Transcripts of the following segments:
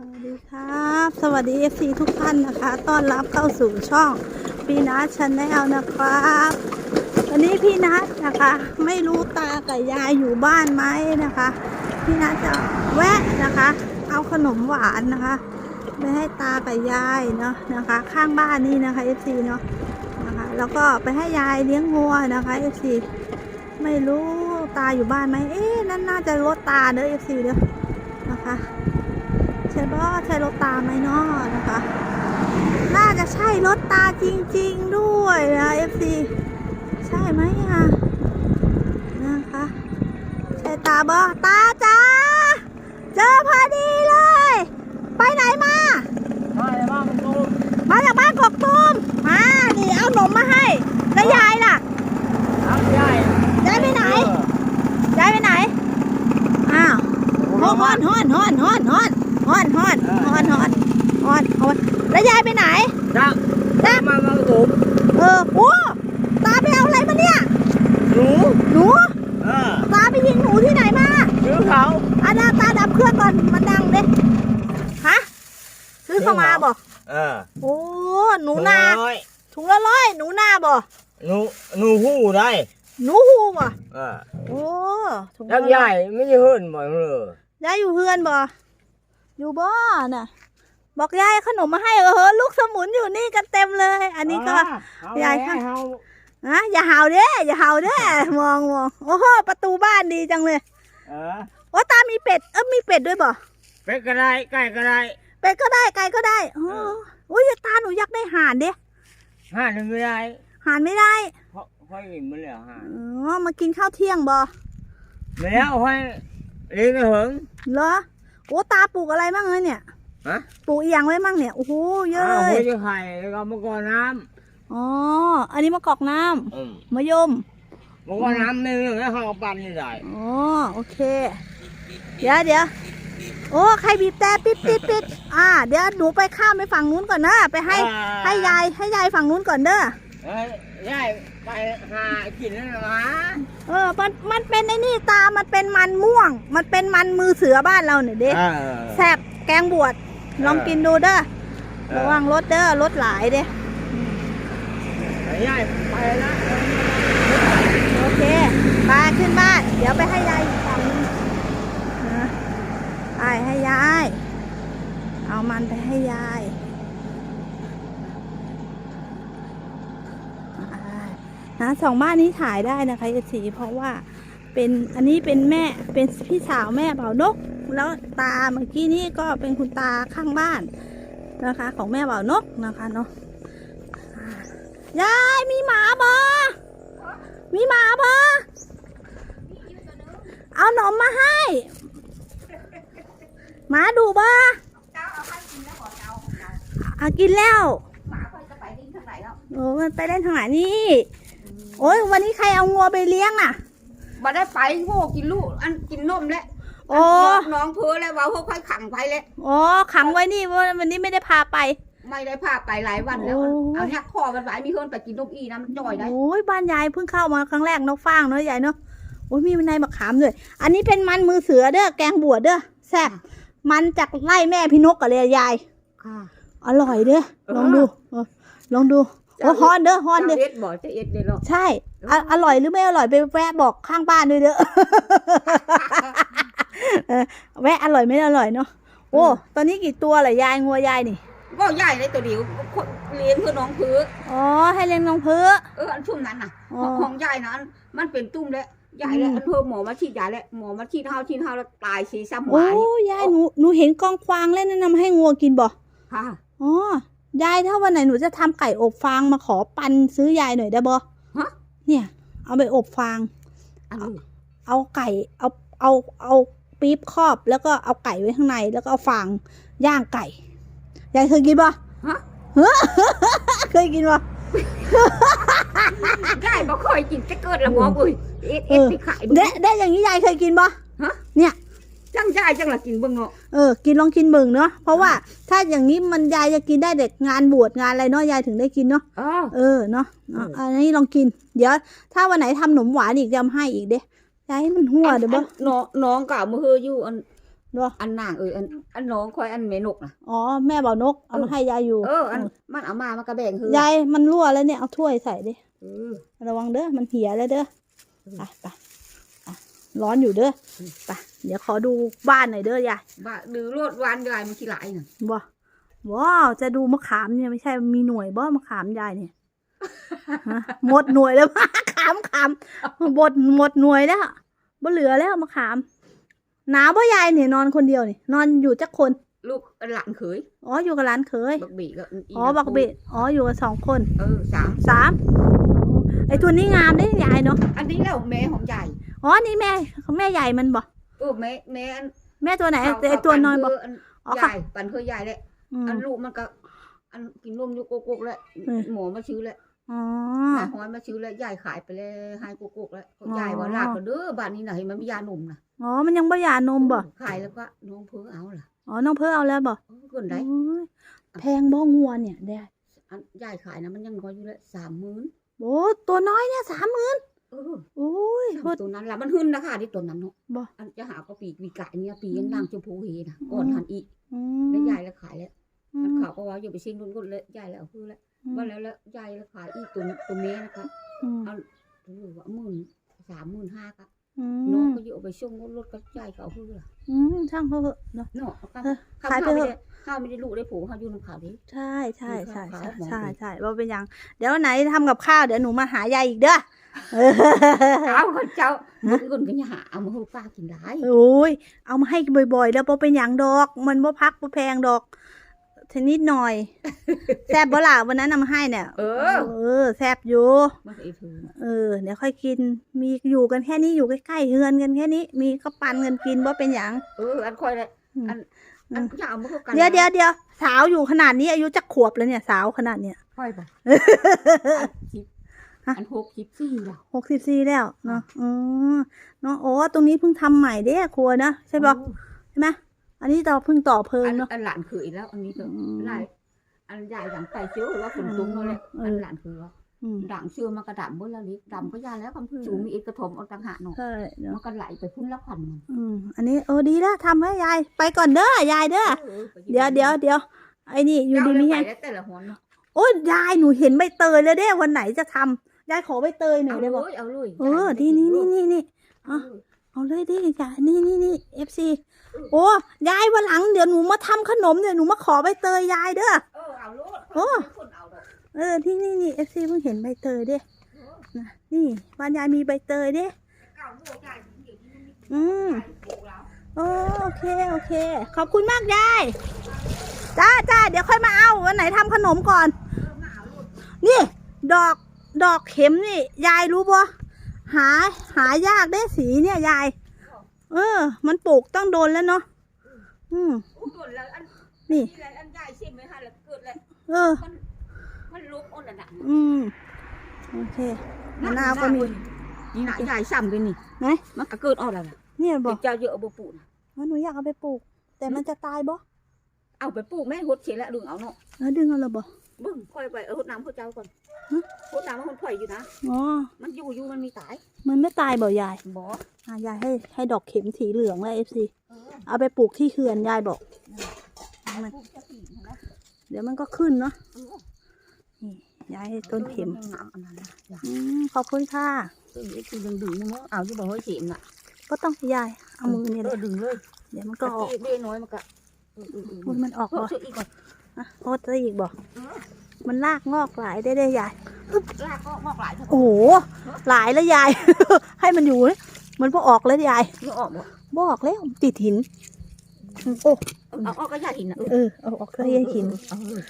สวัสดีครับ สวัสดี FC ทุกท่านนะคะ ต้อนรับเข้าสู่ช่องพีนัทชาแนลนะครับ วันนี้พี่นัทนะคะ ไม่รู้ตากับยายอยู่บ้านไหมนะคะ พี่นัทจะแวะนะคะ เอาขนมหวานนะคะไปให้ตากับยายเนาะนะคะ ข้างบ้านนี่นะคะ FC เนาะนะคะ แล้วก็ไปให้ยายเลี้ยงงัวนะคะ FC ไม่รู้ตาอยู่บ้านไหมเอ๊ะนั่นน่าจะรถตาเด้อ FC เด้อนะคะ ช่บ่ใช่รถตาไหมเนาะนะคะ น่าจะใช่รถตาจริง ๆด้วยนะ FC ใช่ไหมอะนะคะใช่ตาบ่ตาจ้าเจอพอดีเลย ไปไหนมามาเลยบ้างตูมมาจากบ้านกกตูมมานี่เอาหนมมาให้แล้วยายล่ะทำใหญ่ยายไปไหนยายไปไหนอ้าวฮอนฮอนฮอนฮอน ฮอนฮอนฮอนฮอนฮอนฮอนฮอนแล้วยายไปไหนจ้าจ้ามามาตูมเออโอ้ตาไปเอาอะไรมาเนี่ยหนูหนูเออตาไปยิงหนูที่ไหนมาซื้อเขาอาดาตาดับเครื่องก่อนมันดังเด้ฮะซื้อเข้ามาบ่เออโอ้หนูนาน้อยถุงละร้อยหนูนาบ่หนูหนูหู้ได้หนูฮูบ่เออโอ้ถุงยัละกษ์ร้ใหอยญ่ไม่ใช่เฮิรนบ่อยเลยยายอยู่เพื่อนบ่ อยู่บ่น่ะ บอกยายเอาขนมมาให้เออลูกสมุนอยู่นี่กันเต็มเลย อันนี้ก็ ยายค่ะเฮานะอย่าเห่าเด้อย่าเห่าเด้มองมองโอ้โหประตูบ้านดีจังเลยเออโอ้ตามีเป็ดเออมีเป็ดด้วยบ่เป็ดก็ได้ไก่ก็ได้เป็ดก็ได้ไก่ก็ได้โอ้เออโอ้ยตาหนูอยากได้ห่านเด้ห้าหนึ่งไม่ได้ห่านไม่ได้เพราะเพราะอิ่มมันเหลือห้าอ๋อมากินข้าวเที่ยงบ่ไม่แล้วให้เลี้ยงกระเหิงเหรอ โอ้ตาปลูกอะไรบ้างเลยเนี่ยฮะปลูกอีหยังไว้บ้างเนี่ยโอ้โหเยอะอ้าวเลหัยวจะไข่แล้วก็มะกอกน้อ๋ออันนี้มะกอกน้ำำอืมมะยม มะกอกน้ำนี่แล้วเขาเอาปั่นนี่ได้อ๋อโอเค เดี๋ยวเดี๋ยวโอ้ใครบีบแต่ปิดปิดปิดอ่า เดี๋ยวหนูไปข้ามไปฝั่งนู้นก่อนนะไปให้อ่าให้ยายให้ยายฝั่งนู้นก่อนเด้อเอ้ยยายไปหากินแล้วนะมา เออ มัน มันเป็นไอ้นี่ตา มันเป็นมันม่วง มันเป็นมันมือเสือบ้านเราเนี่ยเด็เออแซบแกงบวชลองกินดูเด้อเออระวังรถเด้อ รถหลายเด้ยายไปแล้วโอเคไปขึ้นบ้าน เดี๋ยวไปให้ยายอีกฝั่งนึงนะไปให้ยาย เอามันไปให้ยายอ่า นะสองบ้านนี้ถ่ายได้นะคะเอสีเพราะว่าเป็นอันนี้เป็นแม่เป็นพี่สาวแม่เบานก แล้วตาเมื่อกี้นี้ก็เป็นคุณตาข้างบ้านนะคะ ของแม่เบานกนะคะเนาะอ่ายายมีหมาบอมีหมาบอเอาหนมมาให้ หมาดูบอเอากินแล้วหมาคนจะไปดิ้นทางไหนแล้วโอ้มันไปเล่นทางไหนนี่ โอ้ยวันนี้ใครเอางัวไปเลี้ยงน่ะมาได้ไปโง่กินลูกอันกินนมแล้วโอ้ นน้องเพื่อแล้วว่าเขาค่อยขังไปแล้วโอ้ขังไว้นี่วันวันนี้ไม่ได้พาไป ไม่ได้พาไปหลายวันแล้ว โอ้ย เอาหักคอกันไว้มีคนไปกินนมอีนะมันจ่อยได้โอ้ยบ้านยายเพิ่งเข้ามาครั้งแรกนกฟางเนาะยายเนาะโอ้ยมีมันในมะขามด้วย อันนี้เป็นมันมือเสือเด้อแกงบวชเด้อแซ่บมันจากไล่แม่พี่นกกับเลยยายค่ะอร่อยเด้อลองดูเออลองดู โอ้ฮอนเด้อฮอนเด้อเอ็ดบอกจะเอ็ดเลยหรอกใช่อะอร่อยหรือไม่อร่อยไปแวะบอกข้างบ้านด้วยเด้อเออแวะอร่อยไม่อร่อยเนาะโอ้ตอนนี้กี่ตัวเหรอยายงัวยายนี่ก็ใหญ่เลยตัวเดียวคนเลี้ยงคือน้องเพื่ออ๋อให้เลี้ยงน้องเพื่อเอออันชุ่มนั้นน่ะอ๋อของของใหญ่นะอันมันเป็นตุ้มแล้วใหญ่แล้วอืมอันเพิ่มหมอมาฉีดยาแล้วหมอมาฉีดเท้าฉีดเท้าแล้วตายสีซ้ำหโอ้วายยายหนูหนูเห็นกองควางแล้วแนะนำให้งัวกินบ่ค่ะอ๋อ ยายถ้าวันไหนหนูจะทำไก่อบฟางมาขอปันซื้อยายหน่อยได้บ่ฮะ เนี่ย เอาไปอบฟางอันนี้เอาไก่เอาเอาเอาปี๊บครอบ แล้วก็เอาไก่ไว้ข้างใน แล้วก็เอาฟางย่างไก่ ยายเคยกินบ่ฮะเคยกินบ่ใหญ่บ่ค่อยกินจะเกิดละหมอบุยเอ็ดเอ็ดเออที่ขายได้ได้อย่างนี้ยายเคยกินบ่จั งใหญ่จังละกินเบิ่งเนาะเออกินลองกินเบิ่งเนาะเพราะว่าถ้าอย่างนี้มันยายจะกินได้เด็กงานบวชงานอะไรเนาะยายถึงได้กินเนาะอ๋อเออเนาะเอาเอออัอันนี้ลองกิน เดี๋ยว ถ้าวันไหนทำขนมหวานอีกจะมาให้อีกเด้ยายให้มันหัวเดี๋ยวบ่อันน้องน้องเก่ามืออยู่อันเนาะอันนางเอ้ยอันอันน้องคอยอันเมนกนะอ๋อแม่เบานกเอามาให้ยายอยู่เอออันมันเอามามันก็แบ่งคือยายมันรั่วแล้วเนี่ยเอาถ้วยใส่ดิเออระวังเด้อมันเหี่ยแล้วเด้ออืมไปไปอะร้อนอยู่เด้ออืมไป เดี๋ยวขอดูบ้านหน่อยเด้อยายบ้าหรือรถวานยายมันขี้หลายน่ะบ่ว้าวจะดูมะขามเนี่ยไม่ใช่มีหน่วยบ่มะขามยายเนี่ยฮะหมดหน่วยแล้วมะขามขามหมดหมดหน่วยแล้วบ่เหลือแล้วมะขามหนาวบ่ยายเนี่ยนอนคนเดียวนี่นอนอยู่จักคน ลูกหลานเขยอ๋ออยู่กับหลานเคยบักบีก็อ๋อบักเบะอ๋ออยู่กับสองคน เออสามสามไอตัวนี้งามได้ยายเนาะอันนี้แล้วแม่ของยายอ๋อนี่แม่แม่ใหญ่มันบ่เออแม่แม่อันแม่ตัวไหนเขาไอตัวน้อยบ่เขาปั่นอ๋อคือค่ะยายปั่นคือยายแหละอืม อันลูกมันก็ อันกินนมอยู่โกกกๆแล้วอืม หมอมาซื้อแล้วอ๋อหาหอยมาซื้อแล้วยายขายไปแล้วให้โกกกๆแล้วอ๋อยายว่าลาดก็เด้อบ้านนี้น่ะเห็นมันมียานมน่ะอ๋อ มันยังบ่หย่านมบ่ขายแล้วก็น้องเพิ่งเอาล่ะอ๋อ น้องเพิ่งเอาแล้วบ่เออคนใดโอ้ยแพงบ้งัวเนี่ยเด้อันยายขายนะมันยังน้อยอยู่แล้วสามหมื่นโอ้ตัวน้อยเนี่ยสามหมื่นเออโอ้ยโคตร ตัวนั้นล่ะมันหึ้นนะค่ะที่ตัวนั้นเนาะบ่ อันจะหาก็ปีกวีกะเนี่ยปียังนางชมพูเฮนะก่อนอืมหันอีกอืแล้วมยายแล้วขายแล้วอืมันมข่าวก็ว่าอยู่ไปชิงนุ่นก็เลยยายแล้วเอาคือแล้วว่าแล้วแล้วยายแล้วขายอีกตัวตัวเมียนะคะอืมเอาถือว่าหมื่นสามหมื่นห้าก็อืน้องมก็อยู่เอาไปช่วงรถก็ยายก็เอาคือละอืมช่างเขาเถอะเนาะ เนาะเอาเข้าเออเข้าขายไปเข้าเถไม่อะ ได้เข้าไม่ได้ลูกได้ผูกเข้าอยู่น้ำขาวดิ ใช่ใช่ใช่ขาวใช่ๆมองใช่ดูใช่ว่าเป็นหยัง เดี๋ยววันไหนทำกับข้าวเดี๋ยวหนูมาหายายอีกเด้อ เออเอาเจ้ามันก็จะหาเอามาให้ป้ากินได้โอ้ยเอามาให้บ่อยๆ แล้วบ่เป็นหยังดอก มันบ่พักบ่แพงดอกชนิดหน่อย แซบบ่ล่ะวันนั้นนำมาให้เนี่ยเออ เออแซบอยู่มันก็ไอ้เธอน่ะเออเดี๋ยวค่อยกิน มีอยู่กันแค่นี้อยู่ใกล้ๆเฮือนกันแค่นี้ มีก็ปันกันกินบ่เป็นหยังเอออันคอยเลยอืมอันอันจะเอามาเข้ากันเดี๋ยวเดี๋ยวเดี๋ยวสาวอยู่ขนาดนี้อายุจักขวบแล้วเนี่ย สาวขนาดเนี้ยค่อยไปอันสิบ ฮะ อันหกสิบสี่แล้วหกสิบสี่แล้วเนาะอืมเนาะโอ้ตรงนี้เพิ่งทำใหม่เด้ครัวนะใช่ปะใช่ไหมอันนี้เราเพิ่งต่อเพิ่มอันเนาะ อันหลานเขยแล้ว อันนี้เถอะอืมหลายอันใหญ่อย่างไก่เชียวหรือว่าฝนตุ้งนั่นแหละเอออั อันหลานเขยว่าอืมด่างเชื่อมากระดำเมื่อละลิดำก็ยาแล้วคำจูมีเอกกระถมเอาต่างหากเนาะใช่เนาะมันก็ไหลไปพุ่นละพันมันอืมอันนี้เออดีแล้วทำให้ยาย ไปก่อนเด้อยายเด้อ ออไปเดี๋ยวเดี๋ยวเดี๋ยวไอ้นี่อยู่ดีมีเจ้าแฮงเลือกไปแล้วแต่ละหนเนาะโอ้ยยายหนูเห็นใบเตยแล้วเด้วันไหนจะทำ ยายขอใบเตยหน่อเอายได้เลบอกยเอาเลยเออดีนี่นี่นี่นี่เอาเลยเอาเลยดิยายนี่นี่นี่เอฟซีโอ้ยายวันหลังเดี๋ยวหนูมาทำขนมเดี๋ยวหนูมาขอใบเตยยายเด้อ เออเอาลูกโอ้ไม่คนเอาดอกเออที่นี่นี่เอฟซีเพิ่งเห็นใบเตยเด้เออนะนี่บ้านยายมีใบเตยเด้ เก่าโง่ใจเดี๋ยวนี้มันมีอืมปลูกแล้วโอโอเค โอเค ขอบคุณมากยาย จ้าจ้าเดี๋ยวค่อยมาเอา วันไหนทำขนมก่อนเออมาเอาลูกนี่ ดอก ดอกเข็มนี่ ยายรู้ปะหาหายากได้สีเนี่ยยาย เออ มันปลูกต้องโดนแล้วเนาะอืมอุ้ยโดนแล้วอันนี่นี่แหละอันใหญ่เช่นไหมฮะแล้วเกิดแล้วเออ มันมันลุกอ้นระดับอืมโอเคมะนาวก็มีนี่นะใหญ่ซ้ำเลยนี่ไหนมันก็เกิดออกแล้วนะเนี่ยบเด็อกกเจ้าเยอะเอาไปปลูกนะว่าหนูอยากเอาไปปลูก แต่มันจะตายบ่เอาไปปลูกแม่หดเสียแล้วดึงเอาเนาะแล้วดึงเอาละบ่เบึ้งค่อยไปเอาหดน้ำเขาเจ้าก่อนฮะหดน้ำมันถอยอยู่นะอ๋อมันอยู่อยู่มันมีตาย มันไม่ตายบ่ยายบ่อะยายให้ให้ดอกเข็มสีเหลืองแล้วเอฟซีเออเอาไปปลูกที่เขื่อนยายบอกมันปลูกจะปีนะเดี๋ยวมันก็ขึ้นเนาะเออนี่ยายให้ต้นเข็มออน้ำอันนั้นนะอย่าอืมขอบคุณค่ะต้นนี้คือดึงดึงๆเนาะเอาอยู่บ่เฮ้ยเข็มน่ะก็ต้องให้ยายเอามือนี่แหเอละอดึงเลย เดี๋ยวมันก็ออกเบ้น้อยมันก็เออเออเออมันมันออกเออบ่ช่วยอีกก่อนอะ โอ้จะอีกบ่เออมันลากงอกหลายได้ได้ยายลากก็งอกหลายเถอะโอ้โหหลายแล้วยาย ให้มันอยู่นะมันก็ออกแล้วยายไม่ออกบ่บออกแล้วติดหินโอ้เอาเอาเอาก็ยาหินนะเออเออเอาออกเลยหินเออ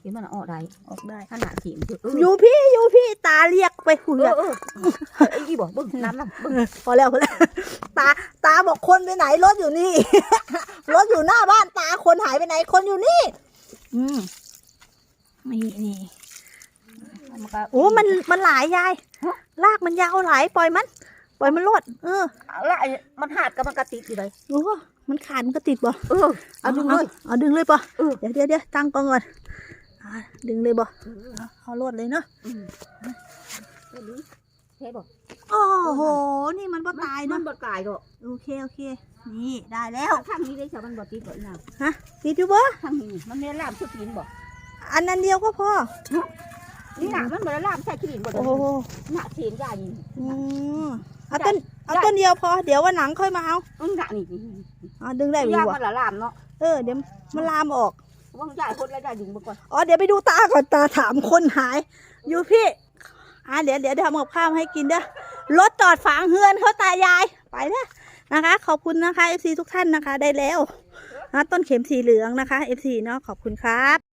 เห็นมันออกได้ออกได้ขนาดหินคือเอออยู่พี่อยู่พี่ตาเรียกไปคุยเออะอเออไอ้ยี่บอกเบิ้งน้ำน้ำเบิ้งเออพอแล้วพอแล้วตาตาบอกคนไปไหนรถอยู่นี่รถอยู่หน้าบ้านตาคนหายไปไหนคนอยู่นี่ อืมนี่นี่โอ้มันมันหลายยายลากมันยาวหลายปล่อยมัน ปล่อยมันรดเออแล้วไอ้มันหาดกับมันกระติดอยู่เลยโอ้มันขาดมันก็ติดบ่เออเอาดึงเลยเอาดึงเลยป่ะเออเดี๋ยวเดี๋ยวเดี๋ยวตั้งกล้องก่อนอ่าดึงเลยบ่เอาเอารดเลยเนาะอืม เอาดึงใช่บ่โอ้โห นี่มันบ่ตายมัเนาะนบ่ตายดอกโอเคโอเค นี่ได้แล้วข้างนี้ได้ชาวมันบ่ติดบ่น่ะฮะติดอยู่บ่ข้างนี้มันไม่ได้ลามสุกินบ่อันนั้นเดียวก็พอ นี่น่ะมันบ่ได้ลามใส่กินบ่โอ้โหน่ะเสียนยายนี่อืมเอาต้นเอาต้นเดียวพอ เดี๋ยววันหลังค่อยมาเอามันน่ะนี่เอาดึงได้ไหมยายวะมันละลามเนาะเออ เดี๋ยวมันลามออก ว่างยายคนแล้วยายดึงมาก่อนอ๋อ เดี๋ยวไปดูตาก่อน ตาถามคนหาย อยู่พี่ อะเดี๋ยวเดี๋ยวทำกับข้าวให้กินเด้อรถจอดฝางเฮือนเขาตายายไปเด้อนะคะ ขอบคุณนะคะเอฟซีทุกท่านนะคะ ได้แล้วนะต้นเข็มสีเหลืองนะคะเอฟซีเนาะขอบคุณครับ